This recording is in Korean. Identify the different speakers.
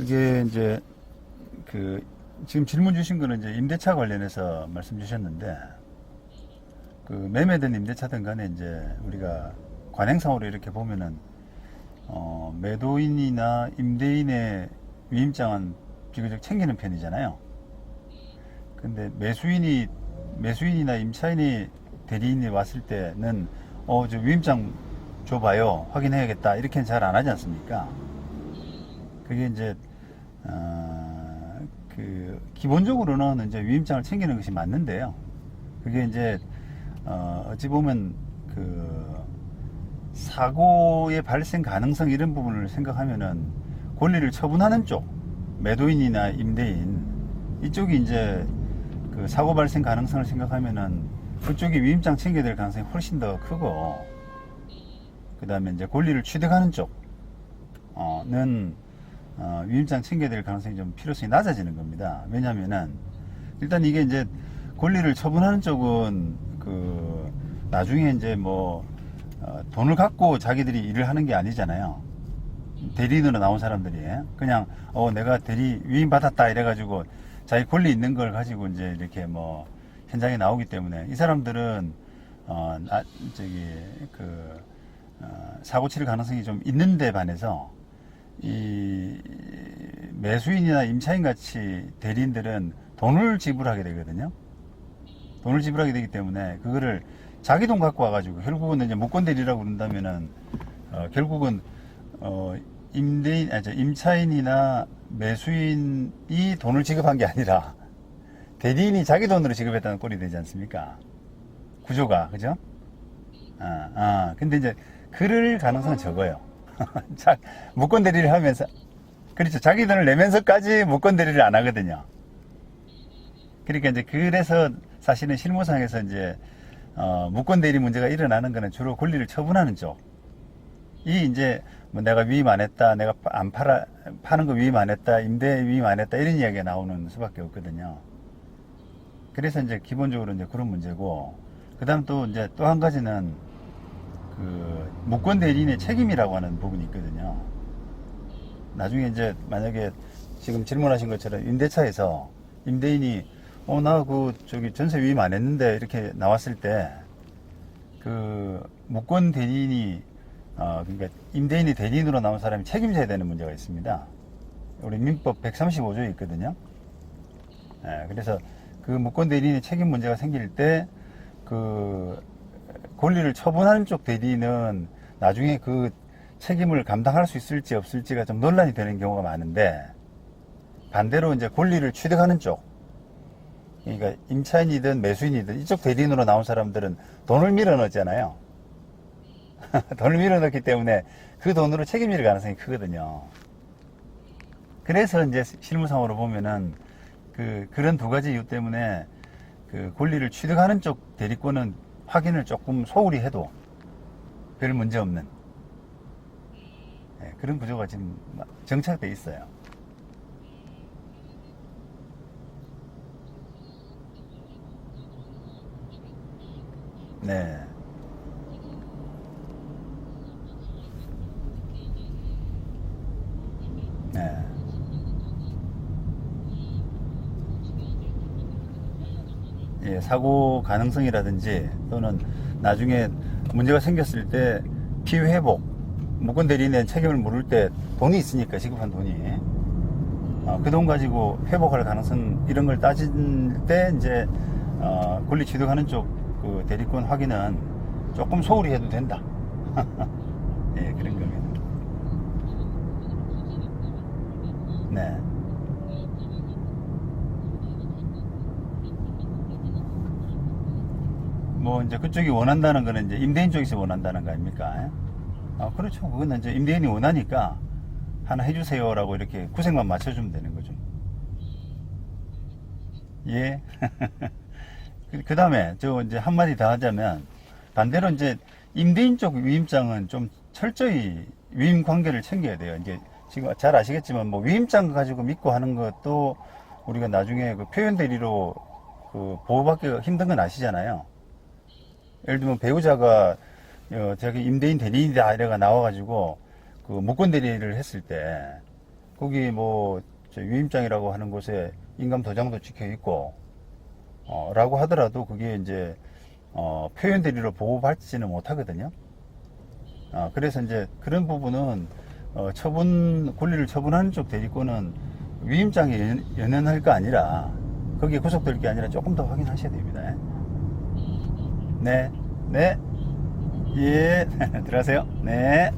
Speaker 1: 그게 이제 그 지금 질문 주신 거는 이제 임대차 관련해서 말씀 주셨는데 그 매매든 임대차든 간에 이제 우리가 관행상으로 이렇게 보면은 어 매도인이나 임대인의 위임장은 비교적 챙기는 편이잖아요. 근데 매수인이 매수인이나 임차인이 대리인이 왔을 때는 어 저 위임장 줘봐요 확인해야겠다 이렇게는 잘 안 하지 않습니까? 그게 이제 어, 그 기본적으로는 이제 위임장을 챙기는 것이 맞는데요. 그게 이제 어, 어찌 보면 그 사고의 발생 가능성 이런 부분을 생각하면은 권리를 처분하는 쪽 매도인이나 임대인 이쪽이 이제 그 사고 발생 가능성을 생각하면은 그쪽이 위임장 챙겨야 될 가능성이 훨씬 더 크고 그 다음에 이제 권리를 취득하는 쪽는 어, 위임장 챙겨야 될 가능성이 좀 필요성이 낮아지는 겁니다. 왜냐면은 일단 이게 이제 권리를 처분하는 쪽은 그 나중에 이제 뭐 어, 돈을 갖고 자기들이 일을 하는 게 아니잖아요. 대리인으로 나온 사람들이 그냥 어 내가 대리 위임 받았다 이래 가지고 자기 권리 있는 걸 가지고 이제 이렇게 뭐 현장에 나오기 때문에 이 사람들은 어 나, 저기 그 어, 사고 칠 가능성이 좀 있는데 반해서 이 매수인이나 임차인 같이 대리인들은 돈을 지불하게 되거든요. 돈을 지불하게 되기 때문에 그거를 자기 돈 갖고 와가지고 결국은 이제 무권 대리라고 그런다면은 어, 결국은 어, 임대인, 아, 저 임차인이나 매수인이 돈을 지급한 게 아니라 대리인이 자기 돈으로 지급했다는 꼴이 되지 않습니까? 구조가 그죠? 아, 아 근데 이제 그럴 가능성은 적어요. 자, 무권 대리를 하면서 그렇죠. 자기 돈을 내면서까지 무권 대리를 안 하거든요. 그러니까 이제 그래서 사실은 실무상에서 이제 어, 무권 대리 문제가 일어나는 거는 주로 권리를 처분하는 쪽. 이 이제 뭐 내가 위임 안 했다, 내가 안 팔아 파는 거 위임 안 했다, 임대 위임 안 했다 이런 이야기가 나오는 수밖에 없거든요. 그래서 이제 기본적으로 이제 그런 문제고, 그다음 또 이제 또 한 가지는 그 무권 대리인의 책임이라고 하는 부분이 있거든요. 나중에 이제 만약에 지금 질문하신 것처럼 임대차에서 임대인이 어 나 그 저기 전세 위임 안 했는데 이렇게 나왔을 때 그 무권 대리인이 어 그러니까 임대인이 대리인으로 나온 사람이 책임져야 되는 문제가 있습니다. 우리 민법 135조에 있거든요. 예, 그래서 그 무권 대리인의 책임 문제가 생길 때그 권리를 처분하는 쪽 대리인은 나중에 그 책임을 감당할 수 있을지 없을지가 좀 논란이 되는 경우가 많은데 반대로 이제 권리를 취득하는 쪽 그러니까 임차인이든 매수인이든 이쪽 대리인으로 나온 사람들은 돈을 밀어넣잖아요. 돈을 밀어넣기 때문에 그 돈으로 책임질 가능성이 크거든요. 그래서 이제 실무상으로 보면은 그 그런 두 가지 이유 때문에 그 권리를 취득하는 쪽 대리권은 확인을 조금 소홀히 해도 별 문제 없는 예, 그런 구조가 지금 정착돼 있어요. 네. 네. 예, 사고 가능성이라든지 또는 나중에 문제가 생겼을 때 피해 회복, 무권 대리인의 책임을 물을 때 돈이 있으니까 지급한 돈이 어, 그돈 가지고 회복할 가능성 이런 걸 따질 때 이제 어, 권리 취득하는 쪽 그 대리권 확인은 조금 소홀히 해도 된다. 예, 그런 겁니다. 네. 뭐 이제 그쪽이 원한다는 거는 이제 임대인 쪽에서 원한다는 거 아닙니까? 아, 그렇죠. 그건 이제 임대인이 원하니까 하나 해주세요라고 이렇게 구색만 맞춰주면 되는 거죠. 예. 그 다음에 저 이제 한마디 더 하자면 반대로 이제 임대인 쪽 위임장은 좀 철저히 위임 관계를 챙겨야 돼요. 이제 지금 잘 아시겠지만 뭐 위임장 가지고 믿고 하는 것도 우리가 나중에 그 표현 대리로 그 보호받기 힘든 건 아시잖아요. 예를 들면 배우자가 어, 저기 임대인 대리인이다 이래가 나와가지고 그 무권 대리를 했을 때 거기 뭐저 유임장이라고 하는 곳에 인감 도장도 찍혀 있고 어, 라고 하더라도 그게 이제 어, 표현 대리로 보호받지는 못하거든요. 아, 그래서 이제 그런 부분은 어, 처분 권리를 처분하는 쪽 대리권은 위임장에 연- 연연할 거 아니라 거기에 구속될 게 아니라 조금 더 확인하셔야 됩니다. 네, 네, 예, 들어가세요. 네.